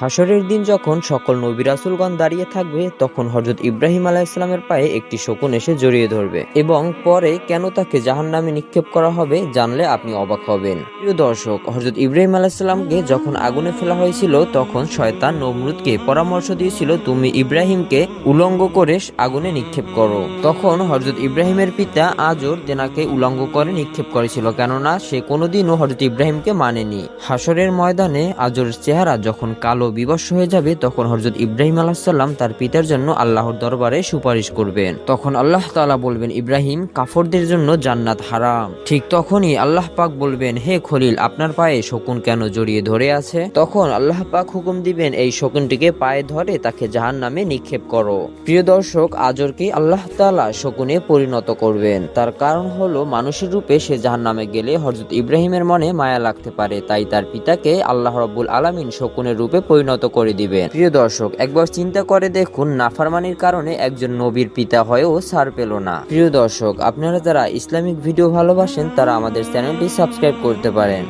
হাসরের দিন যখন সকল নবী রাসুলগণ দাঁড়িয়ে থাকবে, তখন হজরত ইব্রাহিম আলাইহিসসালামের পায়ে একটি শকুন এসে জড়িয়ে ধরবে এবং পরে কেন তাকে জাহান নামে নিক্ষেপ করা হবে জানলে আপনি অবাক হবেন। প্রিয় দর্শক হজরত ইব্রাহিম আলাইহিসসালামকে যখন আগুনে ফেলা হয়েছিল, তখন শয়তান নমরুদকে পরামর্শ দিয়েছিল, তুমি ইব্রাহিমকে উলঙ্গ করে আগুনে নিক্ষেপ করো। তখন হজরত ইব্রাহিমের পিতা আজর তেনাকে উলঙ্গ করে নিক্ষেপ করেছিল, কেননা সে কোনোদিনও হজরত ইব্রাহিমকে মানেনি। হাসরের ময়দানে আজরের চেহারা যখন কালো বিবস্ব হয়ে যাবে, তখন হজরত ইব্রাহিম আলাহাল্লাম তার পিতার জন্য আল্লাহর দরবারে সুপারিশ করবেন। তখন আল্লাহ তাআলা বলবেন, ইব্রাহিম, কাফরদের জন্য জান্নাত হারাম। ঠিক তখনই আল্লাহ পাক বলবেন, হে খলিল, আপনার পায়ে শকুন কেন জড়িয়ে ধরে আছে? তখন আল্লাহ পাক হুকুম দিবেন, এই শকুনটিকে পায়ে ধরে তাকে জাহান নামে নিক্ষেপ করো। প্রিয় দর্শক আজরকে আল্লাহ তাআলা শকুনে পরিণত করবেন। তার কারণ হলো, মানুষের রূপে সে জাহান নামে গেলে হজরত ইব্রাহিমের মনে মায়া লাগতে পারে। তাই তার পিতাকে আল্লাহ রব্বুল আলামিন শকুনের রূপে পরিণত করে দিবে প্রিয় দর্শক, একবার চিন্তা করে দেখুন, নাফারমানির কারণে একজন নবীর পিতা হয়েও সার পেল না। প্রিয় দর্শক, আপনারা যারা ইসলামিক ভিডিও ভালোবাসেন, তারা আমাদের চ্যানেলটি সাবস্ক্রাইব করতে পারেন।